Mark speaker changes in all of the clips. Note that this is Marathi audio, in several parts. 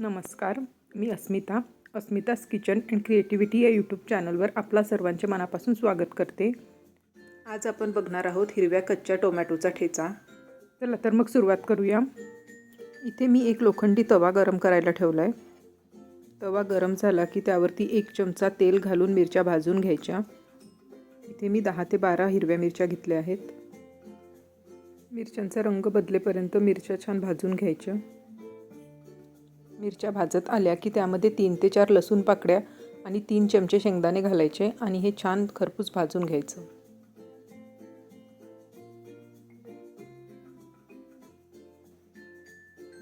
Speaker 1: नमस्कार मी Asmita. Asmita's kitchen and creativity या यूट्यूब चॅनलवर आपला सर्वांचे मनापासून स्वागत करते. आज आपण बघणार आहोत हिरव्या कच्च्या टोमॅटोचा ठेचा. चला तर मग सुरुवात करूया. इथे मी एक लोखंडी तवा गरम करायला ठेवला आहे तवा गरम झाला की त्यावरती एक चमचा तेल घालून मिरच्या भाजून घ्यायच्या. इथे मी दहा ते बारा हिरव्या मिरच्या घेतल्या आहेत. मिरच्यांचा रंग बदलेपर्यंत मिरच्या छान भाजून घ्यायच्या. मिरच्या भाजत आल्या की त्यामध्ये तीन ते चार लसूण पाकड्या आणि तीन चमचे शेंगदाणे घालायचे आणि हे छान खरपूस भाजून घ्यायचं.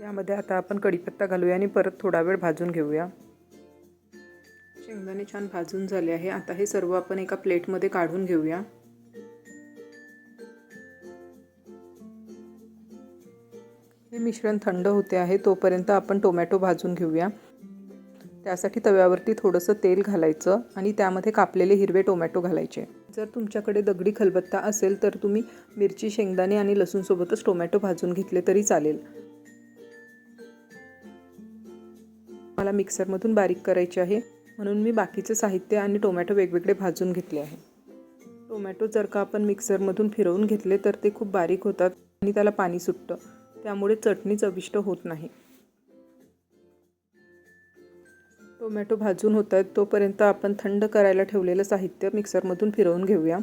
Speaker 1: यामध्ये आता आपण कढीपत्ता घालूया आणि परत थोडा वेळ भाजून घेऊया. शेंगदाणे छान भाजून झाले आहे. आता हे सर्व आपण एका प्लेटमध्ये काढून घेऊया. हे मिश्रण थंड होते आहे तोपर्यंत आपण टोमॅटो भाजून घेऊया. त्यासाठी तव्यावरती थोडंसं तेल घालायचं आणि त्यामध्ये कापलेले हिरवे टोमॅटो घालायचे. जर तुमच्याकडे दगडी खलबत्ता असेल तर तुम्ही मिरची शेंगदाणे आणि लसूणसोबतच टोमॅटो भाजून घेतले तरी चालेल. मला मिक्सरमधून बारीक करायचे आहे. म्हणून मी बाकीचे साहित्य आणि टोमॅटो वेगवेगळे भाजून घेतले आहे. टोमॅटो जर का आपण मिक्सरमधून फिरवून घेतले तर ते खूप बारीक होतात आणि त्याला पाणी सुटतं. त्यामुळे चटणी चविष्ट होत नाही. टोमॅटो भाजून होत आहेत. तोपर्यंत आपण थंड करायला ठेवलेलं साहित्य मिक्सरमधून फिरवून घेऊया.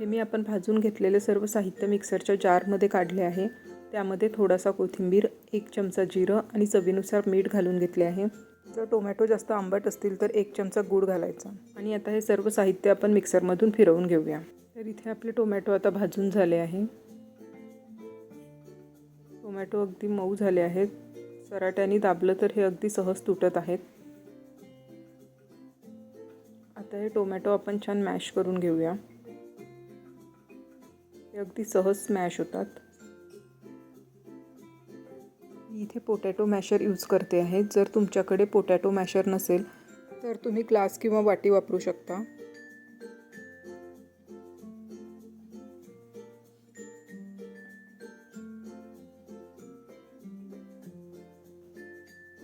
Speaker 1: हे मी आपण भाजून घेतलेले सर्व साहित्य मिक्सरच्या जारमध्ये काढले आहे. त्यामध्ये थोडासा कोथिंबीर एक चमचा जिरं आणि चवीनुसार मीठ घालून घेतले आहे. जर टोमॅटो जास्त आंबट असतील तर एक चमचा गूळ घालायचा. आणि आता हे सर्व साहित्य आपण मिक्सरमधून फिरवून घेऊया. तर इथे आपले टोमॅटो आता भाजून झाले आहे. टोमॅटो अगदी मऊ झाले आहेत. सराट्याने दाबलं तर हे अगदी सहज तुटत आहेत. आता हे टोमॅटो आपण छान मॅश करून घेऊया. हे अगदी सहज स्मॅश होतात. मी इथे पोटॅटो मॅशर यूज करते आहे. जर तुमच्याकडे पोटॅटो मॅशर नसेल तर तुम्ही ग्लास किंवा वाटी वापरू शकता.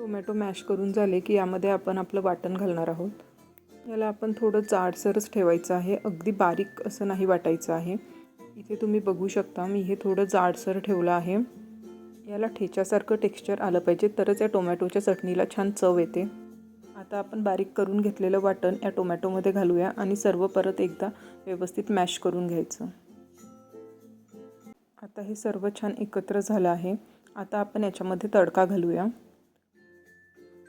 Speaker 1: टोमॅटो मॅश करून झाले की यामध्ये आपण आपलं वाटण घालणार आहोत. याला आपण थोडं जाडसरच ठेवायचं आहे. अगदी बारीक असं नाही वाटायचं आहे. इथे तुम्ही बघू शकता मी हे थोडं जाडसर ठेवलं आहे. याला ठेच्यासारखं टेक्स्चर आलं पाहिजे तरच या टोमॅटोच्या चटणीला छान चव येते. आता आपण बारीक करून घेतलेलं वाटण या टोमॅटोमध्ये घालूया आणि सर्व परत एकदा व्यवस्थित मॅश करून घ्यायचं. आता हे सर्व छान एकत्र झालं आहे. आता आपण याच्यामध्ये तडका घालूया.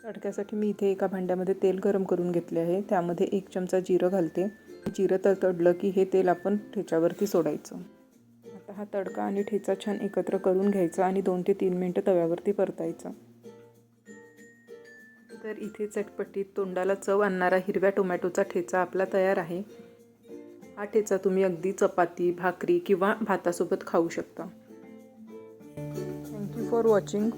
Speaker 1: तडक्यासाठी मी इथे एका भांड्यामध्ये तेल गरम करून घेतले आहे. त्यामध्ये एक चमचा जिरं घालते. जिरं तर तडलं की हे तेल आपण ठेच्यावरती सोडायचं. आता हा तडका आणि ठेचा छान एकत्र करून घ्यायचा आणि दोन ते तीन मिनटं तव्यावरती परतायचं. तर इथे चटपटीत तोंडाला चव आणणारा हिरव्या टोमॅटोचा ठेचा आपला तयार आहे. हा ठेचा तुम्ही अगदी चपाती भाकरी किंवा भातासोबत खाऊ शकता. Thank you for watching